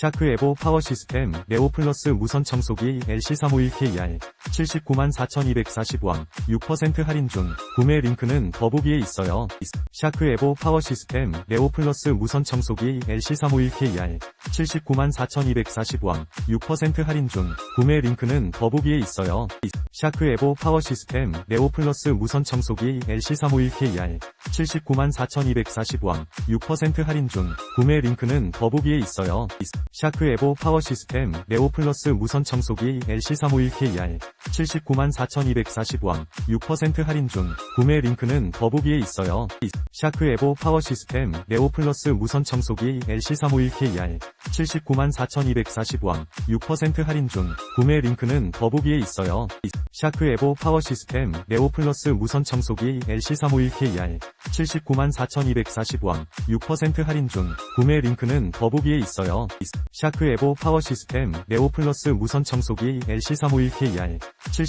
샤크 에보 파워 시스템 네오 플러스 무선 청소기 LC351KR 79만 4240원 6% 할인 중 구매 링크는 더보기에 있어요. 샤크 에보 파워 시스템 네오 플러스 무선 청소기 LC351KR 79만 4240원 6% 할인 중 구매 링크는 더보기에 있어요. 샤크 에보 파워 시스템 네오 플러스 무선 청소기 LC351KR 79만 4240원 6% 할인 중 구매 링크는 더보기에 있어요. 샤크 에보 파워 시스템 네오 플러스 무선 청소기 LC351KR 79만 4240원 6% 할인 중 구매 링크는 더보기에 있어요. 샤크 에보 파워 시스템 네오 플러스 무선 청소기 LC351KR 79만 4240원 6% 할인 중 구매 링크는 더보기에 있어요. 샤크 에보 파워 시스템 네오 플러스 무선 청소기 LC351KR 79만 4240원 6% 할인 중 구매 링크는 더보기에 있어요. 샤크 에보 파워 시스템 네오 플러스 무선 청소기 LC351KR 79